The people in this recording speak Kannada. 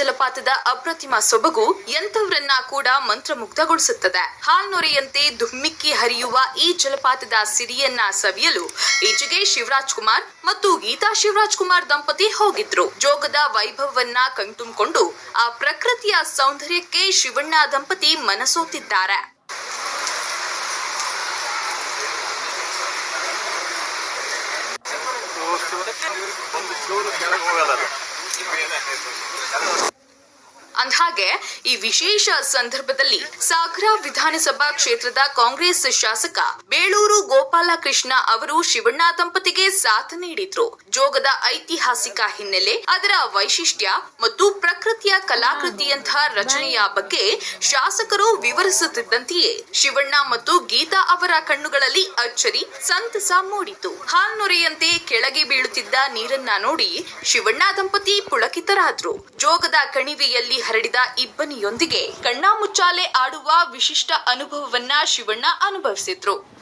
ಜಲಪಾತದ ಅಪ್ರತಿಮ ಸೊಬಗು ಎಂಥವರನ್ನ ಕೂಡ ಮಂತ್ರಮುಗ್ಧಗೊಳಿಸುತ್ತದೆ. ಹಾಲ್ನೊರೆಯಂತೆ ಧುಮ್ಮಿಕ್ಕಿ ಹರಿಯುವ ಈ ಜಲಪಾತದ ಸಿರಿಯನ್ನ ಸವಿಯಲು ಈಚೆಗೆ ಶಿವರಾಜ್ ಕುಮಾರ್ ಮತ್ತು ಗೀತಾ ಶಿವರಾಜ್ ಕುಮಾರ್ ದಂಪತಿ ಹೋಗಿದ್ರು. ಜೋಗದ ವೈಭವವನ್ನ ಕಣ್ತುಂಬಿಕೊಂಡು ಆ ಪ್ರಕೃತಿಯ ಸೌಂದರ್ಯಕ್ಕೆ ಶಿವಣ್ಣ ದಂಪತಿ ಮನಸೋತಿದ್ದಾರೆ. ಅಂದ್ಹಾಗೆ, ಈ ವಿಶೇಷ ಸಂದರ್ಭದಲ್ಲಿ ಸಾಗರ ವಿಧಾನಸಭಾ ಕ್ಷೇತ್ರದ ಕಾಂಗ್ರೆಸ್ ಶಾಸಕ ಬೇಳೂರು ಗೋಪಾಲಕೃಷ್ಣ ಅವರು ಶಿವಣ್ಣ ದಂಪತಿಗೆ ಸಾಥ್ ನೀಡಿದ್ರು. ಜೋಗದ ಐತಿಹಾಸಿಕ ಹಿನ್ನೆಲೆ, ಅದರ ವೈಶಿಷ್ಟ್ಯ ಮತ್ತು ಪ್ರಕೃತಿಯ ಕಲಾಕೃತಿಯಂತಹ ರಚನೆಯ ಬಗ್ಗೆ ಶಾಸಕರು ವಿವರಿಸುತ್ತಿದ್ದಂತೆಯೇ ಶಿವಣ್ಣ ಮತ್ತು ಗೀತಾ ಅವರ ಕಣ್ಣುಗಳಲ್ಲಿ ಅಚ್ಚರಿ ಸಂತಸ ಮೂಡಿತು. ಹಾಲ್ನೊರೆಯಂತೆ ಕೆಳಗೆ ಬೀಳುತ್ತಿದ್ದ ನೀರನ್ನ ನೋಡಿ ಶಿವಣ್ಣ ದಂಪತಿ ಪುಳಕಿತರಾದ್ರು. ಜೋಗದ ಕಣಿವೆಯಲ್ಲಿ ಹರಡಿದ ಇಬ್ಬನಿಯೊಂದಿಗೆ ಕಣ್ಣಾಮುಚ್ಚಾಲೆ ಆಡುವ ವಿಶಿಷ್ಟ ಅನುಭವವನ್ನ ಶಿವಣ್ಣ ಅನುಭವಿಸಿದ್ರು.